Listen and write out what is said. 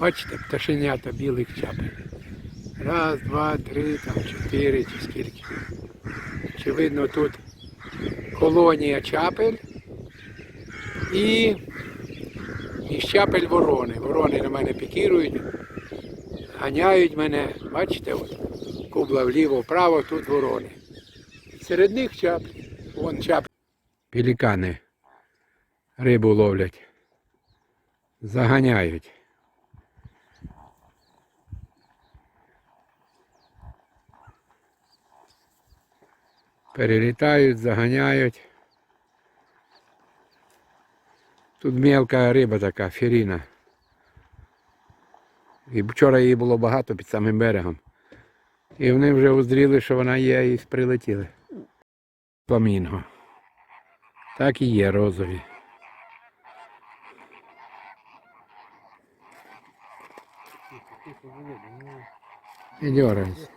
Бачите, пташенята білих чапель. Раз, два, три, там чотири чи скільки. Очевидно, тут колонія чапель і із чапель ворони. Ворони на мене пікірують, ганяють мене. Бачите, от, кубла вліво, вправо, тут ворони. Серед них чаплі. Вон чаплі. Пелікани рибу ловлять. Заганяють. Перелітають, заганяють. Тут мелка риба така, феріна. І вчора її було багато під самим берегом. І вони вже узріли, що вона є, і прилетіли. Фламінго. Так і є розові. Не дергайся.